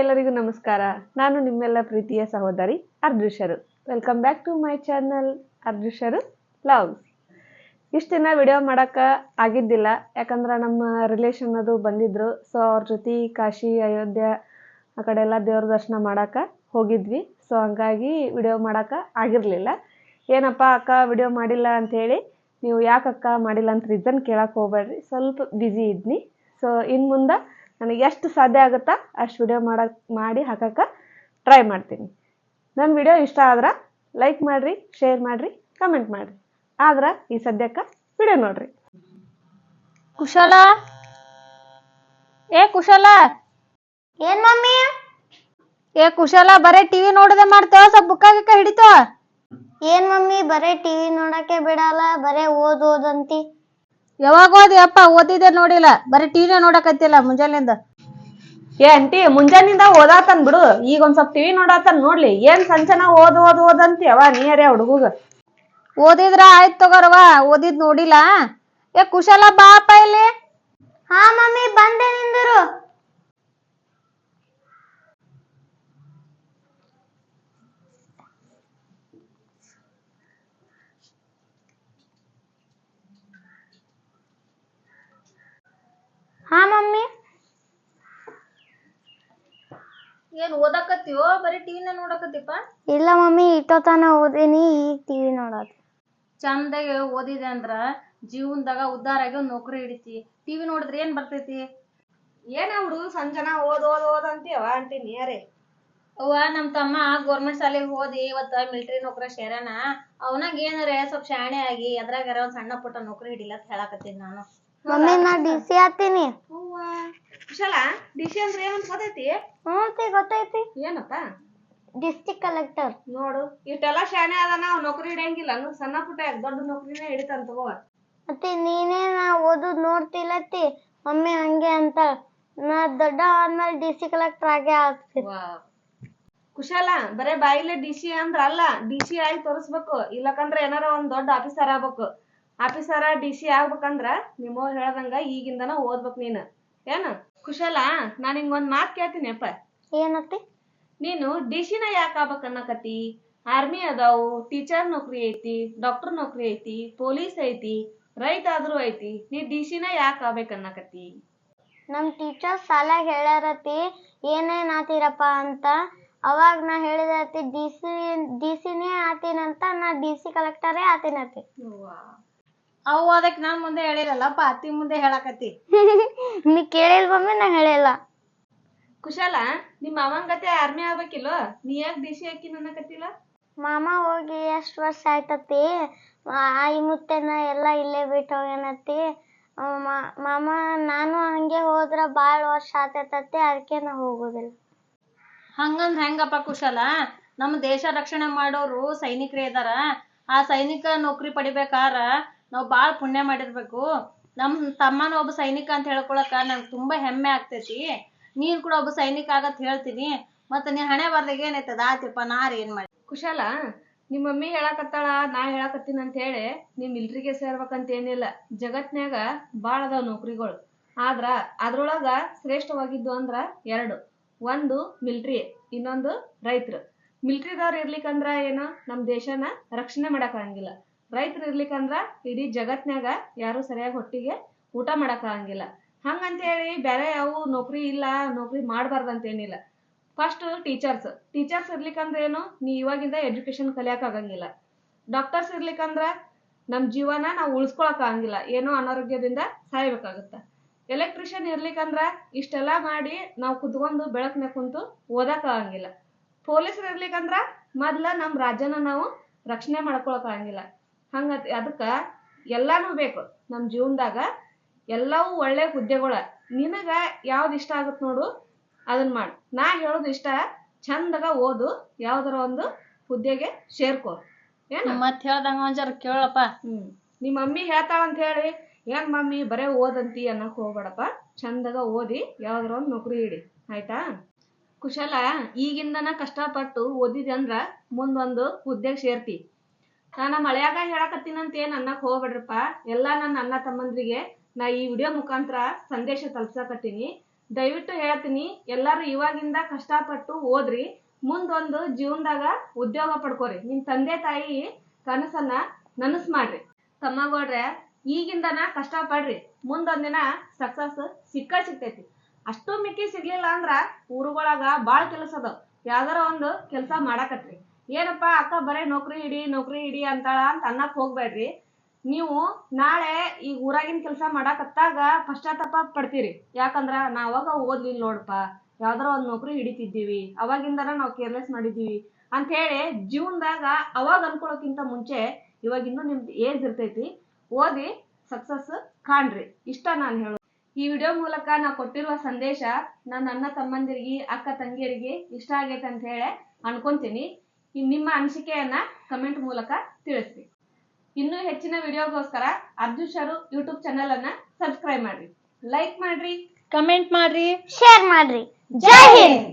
ಎಲ್ಲರಿಗೂ ನಮಸ್ಕಾರ. ನಾನು ನಿಮ್ಮೆಲ್ಲ ಪ್ರೀತಿಯ ಸಹೋದರಿ ಅರ್ಜುಷರು welcome back to my channel ಅರ್ಜುಷರು loves ಇಷ್ಟು ವಿಡಿಯೋ ಮಾಡೋಕ್ಕೆ ಆಗಿದ್ದಿಲ್ಲ. ಯಾಕಂದ್ರೆ ನಮ್ಮ ರಿಲೇಷನ್ ಅದು ಬಂದಿದ್ರು. ಸೊ ಅವ್ರ ಜೊತೆ ಕಾಶಿ, ಅಯೋಧ್ಯೆ ಆ ಕಡೆ ಎಲ್ಲ ದೇವ್ರ ದರ್ಶನ ಮಾಡೋಕೆ ಹೋಗಿದ್ವಿ. ಸೊ ಹಂಗಾಗಿ ವಿಡಿಯೋ ಮಾಡೋಕೆ ಆಗಿರಲಿಲ್ಲ. ಏನಪ್ಪ ಅಕ್ಕ ವಿಡಿಯೋ ಮಾಡಿಲ್ಲ ಅಂಥೇಳಿ ನೀವು ಯಾಕಕ್ಕ ಮಾಡಿಲ್ಲ ಅಂತ ರೀಸನ್ ಕೇಳಕ್ಕೆ ಹೋಗ್ಬೇಡ್ರಿ. ಸ್ವಲ್ಪ ಬ್ಯುಸಿ ಇದ್ನಿ. ಸೊ ಇನ್ನು ಮುಂದೆ ನನಗೆ ಎಷ್ಟು ಸಾಧ್ಯ ಆಗುತ್ತಾ ಅಷ್ಟು ವಿಡಿಯೋ ಮಾಡಕ್ಕೆ ಮಾಡಿ ಹಾಕಕ್ಕೆ ಟ್ರೈ ಮಾಡ್ತೀನಿ. ನನ್ನ ವಿಡಿಯೋ ಇಷ್ಟ ಆದ್ರೆ ಲೈಕ್ ಮಾಡಿರಿ ಶೇರ್ ಮಾಡಿರಿ ಕಮೆಂಟ್ ಮಾಡಿರಿ. ಆದ್ರೆ ಈ ಸದ್ಯಕ್ಕೆ ವಿಡಿಯೋ ನೋಡ್ರಿ. ಕುಶಲ? ಏ ಕುಶಲ? ಏನ್ ಮಮ್ಮಿ? ಏ ಕುಶಲ ಬರೇ ಟಿವಿ ನೋಡದೆ ಮಾಡ್ತೇವ ಸ್ವಲ್ಪ ಬುಕ್ ಗಿಕ್ಕ ಹಿಡಿತೋ ಏನ್ ಮಮ್ಮಿ ಬರೇ ಟಿವಿ ನೋಡಕ್ಕೆ ಬಿಡಲ್ಲ ಬರೇ ಓದ್ ಓದ್ ಅಂತಿ. ಯಾವಾಗ ಓದಿ? ಅಪ್ಪ ಓದಿದೆ ನೋಡಿಲ್ಲ. ಬರೀ ಟಿವಿ ನೋಡಕತ್ತಿಲ್ಲ ಮುಂಜಾನೆಯಿಂದ. ಏ ಅಂಟಿ ಮುಂಜಾನಿಂದ ಓದಾತನ್ ಬಿಡು. ಈಗ ಒಂದ್ ಸ್ವಲ್ಪ ಟಿವಿ ನೋಡಾತನ್ ನೋಡ್ಲಿ. ಏನ್ ಸಂಚನ ಓದ್ ಓದ್ ಓದ್ ಅಂತೀಯವ ನೀರೇ ಹುಡುಗ ಓದಿದ್ರ ಆಯ್ತ್ ತಗೋರವ ಓದಿದ್ ನೋಡಿಲ್ಲ. ಏ ಕುಶಲ ಬಾ ಅಪ್ಪ ಇಲ್ಲಿ. ಹಾ ಮಮ್ಮಿ ಬಂದೆ ನಿಂದರು. ಹಾ ಮಮ್ಮಿ. ಏನ್ ಓದಾಕತ್ತೀವೋ? ಬರೀ ಟಿವಿನ ನೋಡಕತ್ತಿಪ್ಪ? ಇಲ್ಲ ಮಮ್ಮಿ ಇಟ್ಟೋತನ ಓದಿನಿ ಈಗ ಟಿವಿ ನೋಡೋದು. ಚಂದಾಗಿ ಓದಿದೆ ಅಂದ್ರ ಜೀವನದಾಗ ಉದ್ದಾರ ಆಗಿ ಒಂದ್ ನೌಕರಿ ಹಿಡಿತಿ. ಟಿವಿ ನೋಡಿದ್ರೆ ಏನ್ ಬರ್ತೈತಿ? ಏನ ಹುಡುಗ ಸಂಜನ ಓದ್ ಓದ್ ಓದ್ ಅಂತೀವ ಅಂತೀನಿ ಅರೆ ಅವ್ವ ನಮ್ ತಮ್ಮ ಗೌರ್ಮೆಂಟ್ ಶಾಲೆಗೆ ಓದಿ ಇವತ್ತ ಮಿಲಿಟರಿ ನೌಕರ ಸೇರನ ಅವನಾಗ ಏನಾರ ಸ್ವಲ್ಪ ಶಾಣೆ ಆಗಿ ಅದ್ರಾಗಾರ ಒಂದ್ ಸಣ್ಣ ಪುಟ್ಟ ನೌಕರಿ ಹಿಡಿಲ್ಲ ಅಂತ ಹೇಳಕತ್ತೀನಿ ನಾನು. ಮಮ್ಮಿ ನಾ ಡಿಸಿ ಆತೀನಿ ಹೂವ. ಕುಶಲ ಡಿಸಿ ಅಂದ್ರೆ ಏನಂತ ಗೊತ್ತೈತಿ? ಹ್ಞೂ ಗೊತ್ತೈತಿ. ಏನಪ್ಪ ಡಿಸ್ಟಿಕ್ ಕಲೆಕ್ಟರ್. ನೋಡು ಇಷ್ಟೆಲ್ಲ ಶಾಣೆ ಅದ ನಾವು ನೌಕರಿ ಹಿಡಿಯಂಗಿಲ್ಲ. ಸಣ್ಣ ಪುಟ್ಟ ದೊಡ್ಡ ನೌಕರಿನೇ ಹಿಡಿತಾನ ತಗೋ. ಮತ್ತೆ ನೀನೇ ನಾ ಓದು ನೋಡ್ತಿಲ್ಲತ್ತಿ ಮಮ್ಮಿ ಹಂಗೆ ಅಂತ. ನಾ ದೊಡ್ಡ ಆದ್ಮೇಲೆ ಡಿಸಿ ಕಲೆಕ್ಟರ್ ಆಗೇ ಆಗ್ತೀನಿ. ಕುಶಾಲ ಬರೇ ಬಾಯಿಲೆ ಡಿ ಸಿ ಅಂದ್ರ ಅಲ್ಲ ಡಿ ಸಿ ಆಗಿ ತೋರಿಸ್ಬೇಕು. ಇಲ್ಲಕಂದ್ರ ಏನಾರ ಒಂದ್ ದೊಡ್ಡ ಆಫೀಸರ್ ಆಗ್ಬೇಕು. ಆಫೀಸರ ಡಿ ಸಿ ಆಗ್ಬೇಕಂದ್ರ ನಿಮ್ಮ ಹೇಳ್ದಂಗ ಈಗಿಂದನ ಓದ್ಬೇಕ್ ನೀನ್. ಏನ? ಕುಶಲ ನಾನ್ ಹಿಂಗ್ ಒಂದ್ ಮಾತ್ ಕೇಳ್ತೀನಿ ಅಪ್ಪ. ಏನತ್ತಿ ನೀನು ಡಿ ಸಿನ ಯಾಕೆ ಆಗ್ಬೇಕ್ ಅನ್ನಕತ್ತಿ? ಆರ್ಮಿ ಅದಾವು ಟೀಚರ್ ನೌಕರಿ ಐತಿ ಡಾಕ್ಟರ್ ನೌಕರಿ ಐತಿ ಪೊಲೀಸ್ ಐತಿ ರೈತ ಆದ್ರೂ ಐತಿ ನೀ ಡಿ ಸಿನ ಯಾಕೆ ಆಗ್ಬೇಕ್ ಅನ್ನಕತಿ ನಮ್ ಟೀಚರ್ ಸಾಲ ಹೇಳ್ಯಾರತಿ ಏನೇನ್ ಆತಿರಪ್ಪ ಅಂತ. ಅವಾಗ ನಾ ಹೇಳಿದತಿ ಡಿ ಸಿ ಡಿ ಸಿನೇ ಆತೀನಂತ ನಾ ಡಿ ಸಿ ಕಲೆಕ್ಟರೇ ಆತೀನತಿ. ಅವು ಅದಕ್ಕೆ ನಾನು ಮುಂದೆ ಹೇಳಿರಲ್ಲಪ್ಪ ಅತ್ತಿ ಮುಂದೆ ಹೇಳಕತ್ತಿ. ನೀ ಕೇಳಿಲ್ ನಾನು ನಾ ಹೇಳಿಲ್ಲ. ಕುಶಾಲ ನಿಮ್ಮ ಗತೆ ಆರ್ಮಿ ಆಗ್ಬೇಕಿಲ್ಲೋ? ನೀ ಯಾಕೆ ದೇಶಿ ಹಾಕಿ ನನ್ನ ಕತ್ತಿಲ್ಲ ಮಾಮ ಹೋಗಿ ಎಷ್ಟು ವರ್ಷ ಆಯ್ತತಿ ಆಯಿ ಮುತ್ತೆನ ಎಲ್ಲ ಇಲ್ಲೇ ಬಿಟ್ಟು ಹೋಗ್ಯಾನತಿ ಮಾ- ಮಾಮ ನಾನು ಹಂಗೆ ಹೋದ್ರ ಭಾಳ ವರ್ಷ ಆತೈತತಿ ಅದಕ್ಕೆ ನಾ ಹೋಗೋದಿಲ್ಲ. ಹಂಗಂದ್ರ ಹೆಂಗಪ್ಪ ಕುಶಾಲ? ನಮ್ಮ ದೇಶ ರಕ್ಷಣೆ ಮಾಡೋರು ಸೈನಿಕರೇ ಇದಾರ. ಆ ಸೈನಿಕ ನೌಕರಿ ಪಡಿಬೇಕಾರ. ನಾವ್ ಬಾಳ್ ಪುಣ್ಯ ಮಾಡಿರ್ಬೇಕು. ನಮ್ ತಮ್ಮನ ಒಬ್ಬ ಸೈನಿಕ ಅಂತ ಹೇಳ್ಕೊಳಕ ನಂಗೆ ತುಂಬಾ ಹೆಮ್ಮೆ ಆಗ್ತೈತಿ. ನೀನ್ ಕೂಡ ಒಬ್ಬ ಸೈನಿಕ ಆಗತ್ ಹೇಳ್ತೀನಿ. ಮತ್ತ ನೀ ಹಣೆ ಬರ್ದಾಗ ಏನೈತದ ಆತಿಪ್ಪ ರೀ ಏನ್ ಮಾಡಿ ಕುಶಾಲ, ನಿಮ್ಮ ಮಮ್ಮಿ ಹೇಳಕತ್ತಾಳ, ನಾ ಹೇಳಕತ್ತೀನಿ ಅಂತ ಹೇಳಿ ನೀ ಮಿಲ್ಟ್ರಿಗೆ ಸೇರ್ಬೇಕಂತ ಏನಿಲ್ಲ. ಜಗತ್ನ್ಯಾಗ ಭಾಳ ಅದಾವ ನೌಕರಿಗಳು. ಆದ್ರ ಅದ್ರೊಳಗ ಶ್ರೇಷ್ಠವಾಗಿದ್ದು ಅಂದ್ರ ಎರಡು. ಒಂದು ಮಿಲ್ಟ್ರಿ, ಇನ್ನೊಂದು ರೈತರು. ಮಿಲ್ಟ್ರಿದವ್ರು ಇರ್ಲಿಕ್ಕಂದ್ರ ಏನು ನಮ್ಮ ದೇಶನ ರಕ್ಷಣೆ ಮಾಡಕ್ಕಾಗಂಗಿಲ್ಲ ರೈತರು ಇರ್ಲಿಕ್ಕಂದ್ರ ಇಡೀ ಜಗತ್ನ್ಯಾಗ ಯಾರು ಸರಿಯಾಗಿ ಹೊಟ್ಟಿಗೆ ಊಟ ಮಾಡಕ್ಕಾಗಂಗಿಲ್ಲ ಹಂಗಂತ ಹೇಳಿ ಬೇರೆ ಯಾವ ನೌಕರಿ ಇಲ್ಲ, ನೌಕರಿ ಮಾಡಬಾರ್ದಂತೇನಿಲ್ಲ. ಫಸ್ಟ್ ಟೀಚರ್ಸ್ ಟೀಚರ್ಸ್ ಇರ್ಲಿಕ್ಕಂದ್ರ ಏನು? ನೀ ಇವಾಗಿಂದ ಎಜುಕೇಶನ್ ಕಲಿಯಕ್ ಆಗಂಗಿಲ್ಲ. ಡಾಕ್ಟರ್ಸ್ ಇರ್ಲಿಕ್ಕಂದ್ರ ನಮ್ ಜೀವನ ನಾವು ಉಳಿಸ್ಕೊಳಕ್ ಆಗಂಗಿಲ್ಲ. ಏನೋ ಅನಾರೋಗ್ಯದಿಂದ ಸಾಯ್ಬೇಕಾಗುತ್ತ. ಎಲೆಕ್ಟ್ರಿಷಿಯನ್ ಇರ್ಲಿಕ್ಕಂದ್ರ ಇಷ್ಟೆಲ್ಲಾ ಮಾಡಿ ನಾವು ಕುತ್ಕೊಂಡು ಬೆಳಕ್ನ ಕುಂತು ಓದಕ್ ಆಗಂಗಿಲ್ಲ. ಪೊಲೀಸರು ಇರ್ಲಿಕ್ಕಂದ್ರ ಮೊದ್ಲ ನಮ್ ರಾಜ್ಯನ ನಾವು ರಕ್ಷಣೆ ಮಾಡ್ಕೊಳಕ್ ಆಗಂಗಿಲ್ಲ. ಹಂಗ ಅದಕ್ಕ ಎಲ್ಲಾನು ಬೇಕು. ನಮ್ಮ ಜೀವನದಾಗ ಎಲ್ಲವೂ ಒಳ್ಳೆ ಹುದ್ದೆಗಳ. ನಿನಗ ಯಾವ್ದು ಇಷ್ಟ ಆಗುತ್ತೆ ನೋಡು ಅದನ್ನ ಮಾಡು. ನಾ ಹೇಳೋದು ಇಷ್ಟ ಚಂದಗ ಓದು ಯಾವ್ದಾರ ಒಂದು ಹುದ್ದೆಗೆ ಸೇರ್ಕೋ. ಏನ್? ಮತ್ ಹೇಳ್ದಂಗ ಒಂಚಾರ ಕೇಳಪ್ಪ. ಹ್ಮ್. ನಿಮ್ಮ ಮಮ್ಮಿ ಹೇಳ್ತಾಳ ಅಂತ ಹೇಳಿ ಏನ್ ಮಮ್ಮಿ ಬರೇ ಓದಂತಿ ಅನ್ನಕ್ ಹೋಗ್ಬೇಡಪ್ಪ. ಚಂದಗ ಓದಿ ಯಾವ್ದಾರ ಒಂದು ನೌಕರಿ ಇಡಿ. ಆಯ್ತಾ? ಕುಶಲ ಈಗಿಂದನ ಕಷ್ಟಪಟ್ಟು ಓದಿದೆ ಅಂದ್ರ ಮುಂದೊಂದು ಹುದ್ದೆಗೆ ಸೇರ್ತಿ. ನಾನ ಮಳೆಯಾಗ ಹೇಳಕತ್ತೀನಂತ ಏನ್ ಅನ್ನಕ್ ಹೋಗ್ಬೇಡ್ರಪ್ಪ. ಎಲ್ಲಾ ನನ್ನ ಅಣ್ಣ ತಮ್ಮಂದ್ರಿಗೆ ನಾ ಈ ವಿಡಿಯೋ ಮುಖಾಂತರ ಸಂದೇಶ ತಲುಪ್ಸಕತ್ತೀನಿ. ದಯವಿಟ್ಟು ಹೇಳ್ತೀನಿ ಎಲ್ಲಾರು ಇವಾಗಿಂದ ಕಷ್ಟಪಟ್ಟು ಓದ್ರಿ, ಮುಂದೊಂದು ಜೀವನದಾಗ ಉದ್ಯೋಗ ಪಡ್ಕೋರಿ. ನಿಮ್ ತಂದೆ ತಾಯಿ ಕನಸನ್ನ ನನಸ್ ಮಾಡ್ರಿ. ತಮ್ಮಗೋಡ್ರೆ ಈಗಿಂದನ ಕಷ್ಟ ಪಡ್ರಿ ಮುಂದೊಂದಿನ ಸಕ್ಸಸ್ ಸಿಕ್ಕ ಸಿಗ್ತೈತಿ. ಅಷ್ಟು ಮಿಕ್ಕಿ ಸಿಗ್ಲಿಲ್ಲ ಅಂದ್ರ ಊರುಗಳಾಗ ಬಾಳ್ ಕೆಲಸ ಅದಾವ. ಯಾವ್ದಾರ ಒಂದು ಕೆಲಸ ಮಾಡಾಕತ್ರಿ. ಏನಪ್ಪಾ, ಅಕ್ಕ ಬರೇ ನೌಕರಿ ಇಡಿ ನೌಕರಿ ಹಿಡಿ ಅಂತಾಳ ಅಂತ ಅನ್ನಕ್ ಹೋಗ್ಬೇಡ್ರಿ. ನೀವು ನಾಳೆ ಈ ಊರಾಗಿನ ಕೆಲಸ ಮಾಡಾಕತ್ತಾಗ ಪಶ್ಚಾತ್ತಾಪ ಪಡ್ತೀರಿ. ಯಾಕಂದ್ರ ನಾವಾಗ ಓದ್ಲಿಲ್ಲ ನೋಡಪ್ಪ, ಯಾವ್ದಾರ ಒಂದ್ ನೌಕರಿ ಹಿಡಿತಿದ್ದೀವಿ, ಅವಾಗಿಂದನ ನಾವು ಕೇರ್ಲೆಸ್ ಮಾಡಿದೀವಿ ಅಂತ ಹೇಳಿ ಜೀವನದಾಗ ಅವಾಗ ಅನ್ಕೊಳಕ್ಕಿಂತ ಮುಂಚೆ ಇವಾಗ ಇನ್ನೂ ನಿಮ್ದು ಏಜ್ ಇರ್ತೈತಿ, ಓದಿ ಸಕ್ಸಸ್ ಕಾಣ್ರಿ. ಇಷ್ಟ ನಾನು ಹೇಳೋದು. ಈ ವಿಡಿಯೋ ಮೂಲಕ ನಾ ಕೊಟ್ಟಿರುವ ಸಂದೇಶ ನನ್ನ ಅಣ್ಣ ತಮ್ಮಂದಿರಿಗೆ, ಅಕ್ಕ ತಂಗಿಯರಿಗೆ ಇಷ್ಟ ಆಗೈತೆ ಅಂತ ಹೇಳಿ ಅನ್ಕೊಂತೀನಿ. ನಿಮ್ಮ ಅನಿಸಿಕೆಯನ್ನ ಕಮೆಂಟ್ ಮೂಲಕ ತಿಳಿಸ್ರಿ. ಇನ್ನೂ ಹೆಚ್ಚಿನ ವಿಡಿಯೋಗೋಸ್ಕರ ಅರ್ಜುನ್ ಶರು ಯೂಟ್ಯೂಬ್ ಚಾನೆಲ್ ಅನ್ನ ಸಬ್ಸ್ಕ್ರೈಬ್ ಮಾಡ್ರಿ. ಲೈಕ್ ಮಾಡ್ರಿ. ಕಮೆಂಟ್ ಮಾಡ್ರಿ. ಶೇರ್ ಮಾಡ್ರಿ. ಜೈ ಹಿಂದ್.